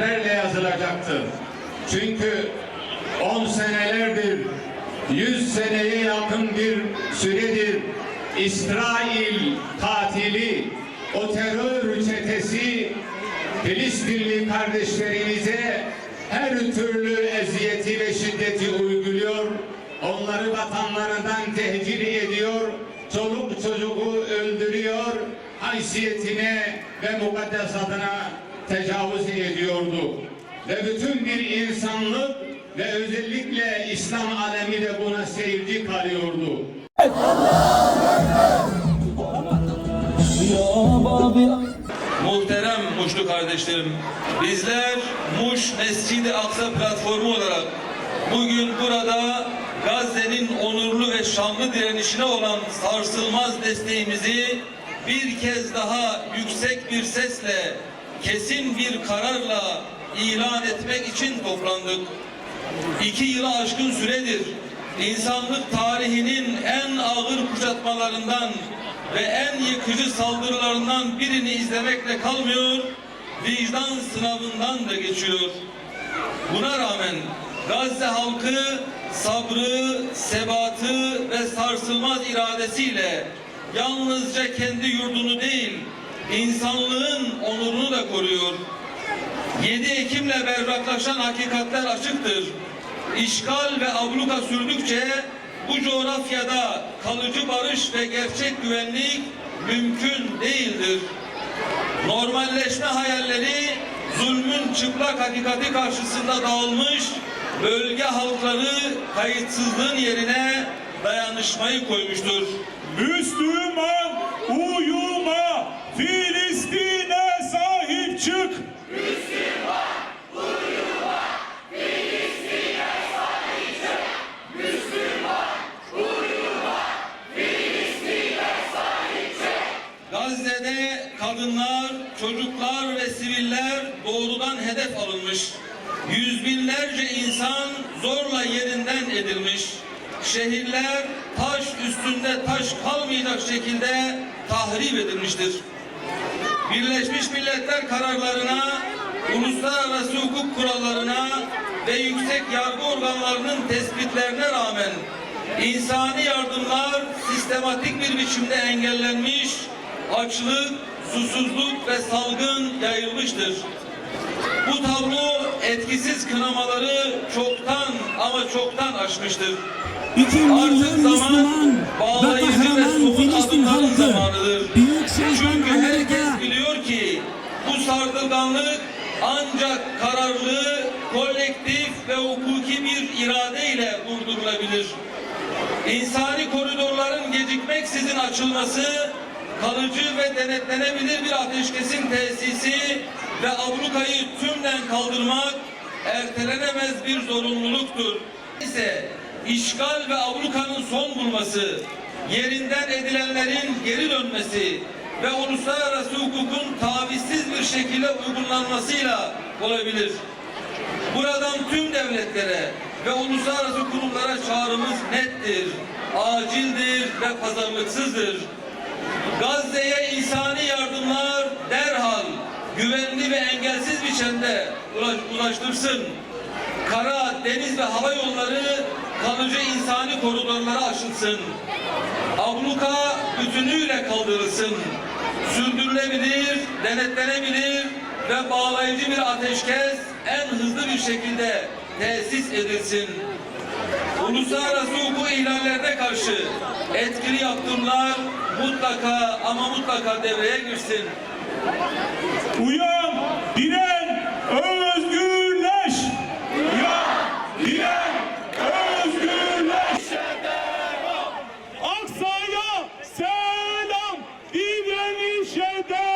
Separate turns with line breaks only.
harflerle yazılacaktır. Çünkü 10 senelerdir, 100 seneye yakın bir süredir İsrail katili, o terör çetesi Filistinli kardeşlerimize her türlü eziyeti ve şiddeti uyguluyor. Onları vatanlarından tehcir ediyor. Çoluk çocuğu öldürüyor. Haysiyetine ve mukaddesatına tecavüz ediyordu. Ve bütün bir insanlık ve özellikle İslam alemi de buna seyirci kalıyordu.
Muhterem Muşlu kardeşlerim, bizler Muş Mescid-i Aksa platformu olarak bugün burada Gazze'nin onurlu ve şanlı direnişine olan sarsılmaz desteğimizi bir kez daha yüksek bir sesle, kesin bir kararla ilan etmek için toplandık. İki yılı aşkın süredir insanlık tarihinin en ağır kuşatmalarından ve en yıkıcı saldırılarından birini izlemekle kalmıyor, vicdan sınavından da geçiyor. Buna rağmen Gazze halkı sabrı, sebatı ve sarsılmaz iradesiyle yalnızca kendi yurdunu değil, insanlığın onurunu da koruyor. 7 Ekim'le berraklaşan hakikatler açıktır. İşgal ve abluka sürdükçe bu coğrafyada kalıcı barış ve gerçek güvenlik mümkün değildir. Normalleşme hayalleri zulmün çıplak hakikati karşısında dağılmış bölge halkları kayıtsızlığın yerine dayanışmayı koymuştur.
Müslüman uyuma, Filistin'e sahip çık.
Gazze'de kadınlar, çocuklar ve siviller doğrudan hedef alınmış. Yüz binlerce insan zorla yerinden edilmiş. Şehirler taş üstünde taş kalmayacak şekilde tahrip edilmiştir. Birleşmiş Milletler kararlarına, uluslararası hukuk kurallarına ve yüksek yargı organlarının tespitlerine rağmen insani yardımlar sistematik bir biçimde engellenmiş, açlık, susuzluk ve salgın yayılmıştır. Bu tablo etkisiz kınamaları çoktan ama çoktan aşmıştır.
2 milyon
Artık zaman bağlayıcı ve somut adımların zamanıdır. Çünkü herkes biliyor ki bu sardırganlık ancak kararlı, kolektif ve hukuki bir iradeyle durdurulabilir. İnsani koridorların gecikmeksizin açılması, kalıcı ve denetlenebilir bir ateşkesin tesisi ve ablukayı tümden kaldırmak ertelenemez bir zorunluluktur. ise işgal ve ablukanın son bulması, yerinden edilenlerin geri dönmesi ve uluslararası hukukun tavizsiz bir şekilde uygulanmasıyla olabilir. Buradan tüm devletlere ve uluslararası kurumlara çağrımız nettir, acildir ve pazarlıksızdır. Gazze'ye insani yardımlar derhal güvenli ve engelsiz biçimde ulaş- ulaştırsın. Kara, deniz ve hava yolları kalıcı insani koridorlara açılsın. Abluka bütünüyle kaldırılsın. Sürdürülebilir, denetlenebilir ve bağlayıcı bir ateşkes en hızlı bir şekilde tesis edilsin. Uluslararası hukuk ihlallerine karşı etkili yaptırımlar mutlaka ama mutlaka devreye girsin.
Uyan, diren, özgürleş! Uyan, diren, özgürleş! Aksa'ya selam, direnişe de!